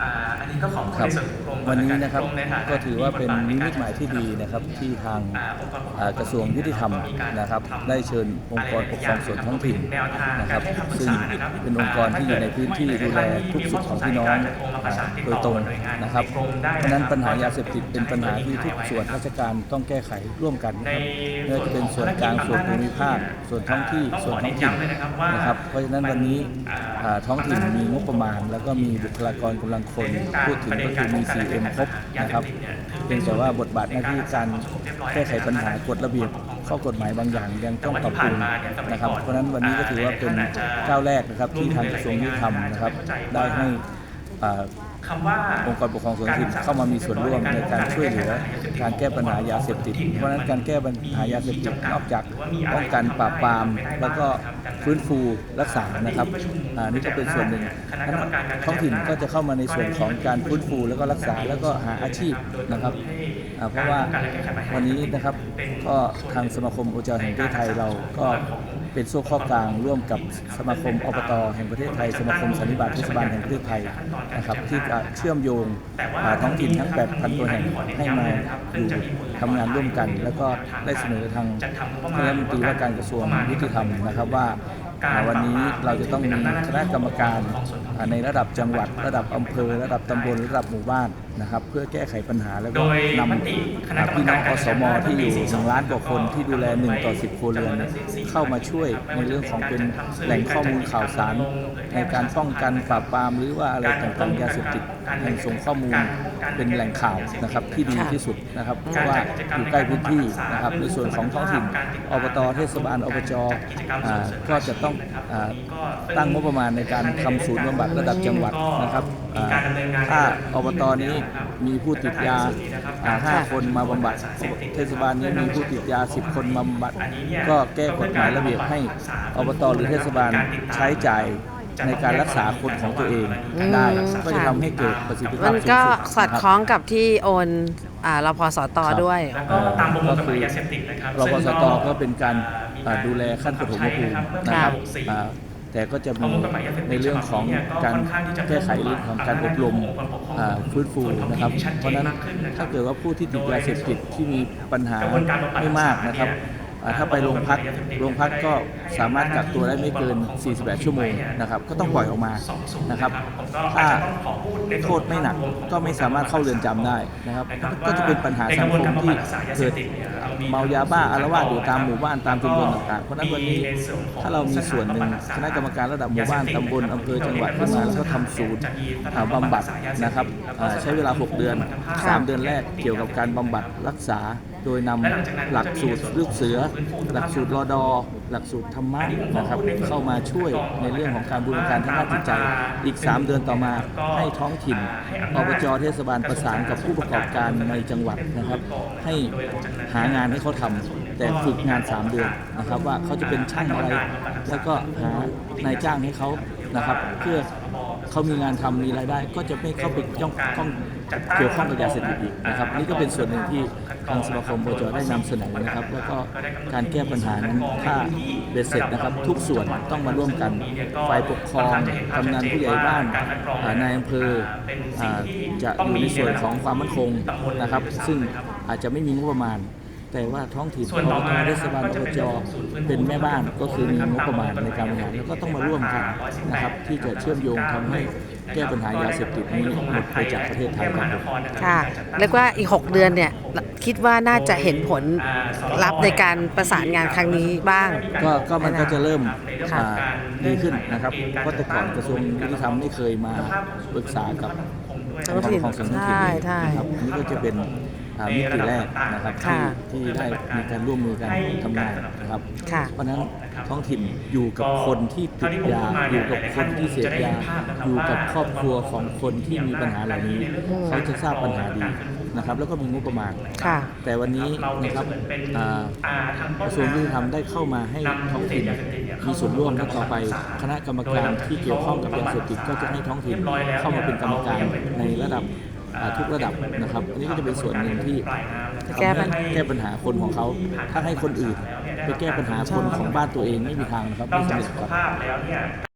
อ่า อันนี้ก็ขอบคุณครับในส่วนของกรมวันนี้นะครับกมใฐาก็ถือว่าเป็นมีนิบทบมิตหมายที่ดีนะครับที่ทางอ่าองค์กรปกครองอ่ากระทรวงยุติธรรมนะครับ ได้เชิญองค์กรปกครองส่วนท้องถิ่นนะครับซึ่งเป็นองค์กรที่อยู่ในพื้นที่ดูแลทุกสุขของพี่น้องอ่าโดยตรงนะครับเพราะฉะนั้นปัญหายาเสพติดเป็นปัญหาที่ทุกส่วนราชการต้องแก้ไขร่วมกันนะครับไม่ว่าจะเป็นส่วนกลางส่วนภูมิภาค ส่วนท้องที่ส่วนท้องถิ่นนะครับ เพราะฉะนั้นวันนี้อ่าท้องถิ่นมีงบประมาณ แล้วก็มีบุคลากรกำลังคนพูดถึงก็คือมี 4M ครบนะครับเพียงแต่ว่าบทบาทหน้าที่การแก้ไขปัญหากฎระเบียบข้อกฎหมายบางอย่างยังต้องปรับปรุงนะครับเพราะฉะนั้นวันนี้ก็ถือว่าเป็นก้าวแรกนะครับที่ทางกระทรวงยุติธรรมนะครับได้ให้อ่า คำว่าองค์กรปกครองส่วนท้องถิ่นเข้ามามีส่วนร่วมในการช่วยเหลือการแก้ปัญหายาเสพติด เพราะฉะนั้นการแก้ปัญหายาเสพติดนอกจากป้องกันปราบปราม แล้วก็ฟื้นฟูรักษานะครับอ่านี่ก็เป็นส่วนหนึ่งนั้นท้องถิ่นก็จะเข้ามาในส่วนของการฟื้นฟูแล้วก็รักษาแล้วก็หาอาชีพนะครับอ่า เพราะว่าวันนี้นะครับก็ทางสมาคมโอจาแห่งประเทศไทยเราก็เป็นโซ่ข้อกลางร่วมกับสมาคมอบตแห่งประเทศไทย สมาคมสันนิบาตเทศบาลแห่งประเทศไทยนะครับที่จะเชื่อมโยงอ่าท้องถิ่นทั้ง 8,000 ตัวแห่งให้มาอยู่ทำงานร่วมกัน แล้วก็ได้เสนอทางคณะรัฐมนตรีว่าการกระทรวงยุติธรรมนะครับว่าอ่าวันนี้เราจะต้องมีคณะกรรมการอ่า ในระดับจังหวัด ระดับอำเภอ ระดับตำบลระดับหมู่บ้านนะครับ เพื่อแก้ไขปัญหาแล้วก็โดยนำมติคณะอ่ากรรมพี่น้กาอรงอสมที่อยู่หนึ่งล้านกว่าคนที่ดูแล1ต่อ10ครัวเรือนเนี่ยเข้ามาช่วยในเรื่องของเป็นแหล่งข้อมูลข่าวสาร ในการป้องกันปราบปรามหรือว่าอะไรต่างๆยาเสพติดแห่งส่งข้อมูลเป็นแหล่งข่าวนะครับที่ดีที่สุดนะครับเพราะว่าอยู่ใกล้พื้นที่นะครับในส่วนของท้องถิ่นอบตเทศบาลอบจอ่าก็จะต้องอ่าตั้งงบประมาณในการทำศูนย์บำบัดระดับจังหวัดนะครับอ่าถ้าอบตนี้มีผู้ติดยาอ่าห้าคนมาบำบัดเทศบาลนี้มีผู้ติดยา 10 คนมาบำบัด ก็แก้กฎหมายระเบียบให้อบตหรือเทศบาลใช้จ่ายในการรักษาคนของตัวเองได้อืมก็จะทำให้เกิดประสิทธิภามัพนสูงก็สุดสอดคล้องกับที่โอนอ่ารพสตครับด้วยแล้วก็ตามประมวลกฎหมายยาเสพติดนะครับรพสตก็เป็นการอ่าดูแลขั้นปฐมภูมินะครับอ่า แต่ก็จะมีในเรื่องของการแก้ไขเรื่องของการอบรมอ่าฟื้นฟูนะครับ เพราะฉะนั้นถ้าเกิดว่าผู้ที่ติดยาเสพติดที่มีปัญหาไม่มากนะครับอ่า ถ้าไปโรงพักโรงพักก็สามารถกักตัวได้ไม่เกิน 48 ชั่วโมงนะครับก็ต้องปล่อยออกมานะครับถ้าโทษไม่หนักก็ไม่สามารถเข้าเรือนจำได้นะครับ ก็จะเป็นปัญหาสังคมที่เกิดเมายาบ้าอารวาสอยู่ตามหมู่บ้านตามชุมชนต่างๆ เพราะฉะนั้นวันนี้ถ้าเรามีส่วนหนึ่งคณะกรรมการระดับหมู่บ้านตำบลอำเภอจังหวัดขึ้นมาแล้วก็ทำศูนย์บำบัดนะครับใช้เวลา 6 เดือน 3 เดือนแรกเกี่ยวกับการบำบัดรักษา โดยนำหลักสูตรลูกเสือ หลักสูตรรอดอ หลักสูตรธรรมะนะครับเข้ามาช่วยในเรื่องของการบูรณาการทางด้านจิตใจ อีก 3 เดือนต่อมาให้ท้องถิ่นอบจเทศบาลประสานกับผู้ประกอบการในจังหวัดนะครับ ให้หางานให้เขาทำแต่ฝึกงาน 3 เดือนนะครับว่าเขาจะเป็นช่างอะไร แล้วก็หานายจ้างให้เขา นะครับ เพื่อเขามีงานทำมีรายได้ ก็จะไม่เข้าไปย่องข้องเกี่ยวข้องกับยาเสพติดอีกนะครับนี่ก็เป็นส่วนหนึ่งที่ทางสมาคมโบจได้นำเสนอนะครับ แล้วก็การแก้ปัญหานั้นถ้าเบ็ดเสร็จนะครับ ทุกส่วนต้องมาร่วมกันฝ่ายปกครองกำนันผู้ใหญ่บ้านนายอำเภอจะอยู่ในส่วนของความมั่นคงนะครับ ซึ่งอาจจะไม่มีงบประมาณ แต่ว่าท้องถิ่นส่วนต่ออบมาตเทศบาลอบจเป็นแม่บ้านก็คือมีงบประมาณในการบริหารแล้วก็ต้องมาร่วมกันนะครับที่จะเชื่อมโยงทำให้แก้ปัญหายาเสพติดนี้หมดไปจากประเทศไทยครับผมค่ะเรียกว่าอีก 6 เดือนเนี่ยคิดว่าน่าจะเห็นผลลัพธ์ในการประสานงานครั้งนี้บ้าง ก็ก็มันก็จะเริ่มค่ะอ่าดีขึ้นนะครับเพราะแต่ก่อนกระทรวงยุติธรรมไม่เคยมาปรึกษากับท้องถิ่นของส่วนท้องใช่ถิ่นใช่นะครับอันนี้ก็จะเป็น อ่ามิติแรกนะครับที่ค่ะที่ได้มีการร่วมมือกันทำงานนะครับค่ะเพราะฉะนั้นท้องถิ่นอยู่กับคนที่ติดยาอยู่กับคนที่เสพยาอยู่กับครอบครัวของคนที่มีปัญหาเหล่านี้เขาจะทราบปัญหาดีนะครับ แล้วก็มีงบประมาณค่ะแต่วันนี้นะครับอ่ากระทรวงยุติธรรมได้เข้ามาให้ท้องถิ่นมีส่วนร่วมและต่อไป คณะกรรมการที่เกี่ยวข้องกับยาเสพติดก็จะให้ท้องถิ่นเข้ามาเป็นกรรมการในระดับอ่า ทุกระดับนะครับ อันนี้ก็จะเป็นส่วนหนึ่งที่จะแก้ปัญทำให้แก้ปัญหาคนของเขา ถ้าให้คนอื่น ไปแก้ปัญหาคนของบ้านตัวเองไม่มีทางนะครับนอไม่กจากสำเร็จสุขครับ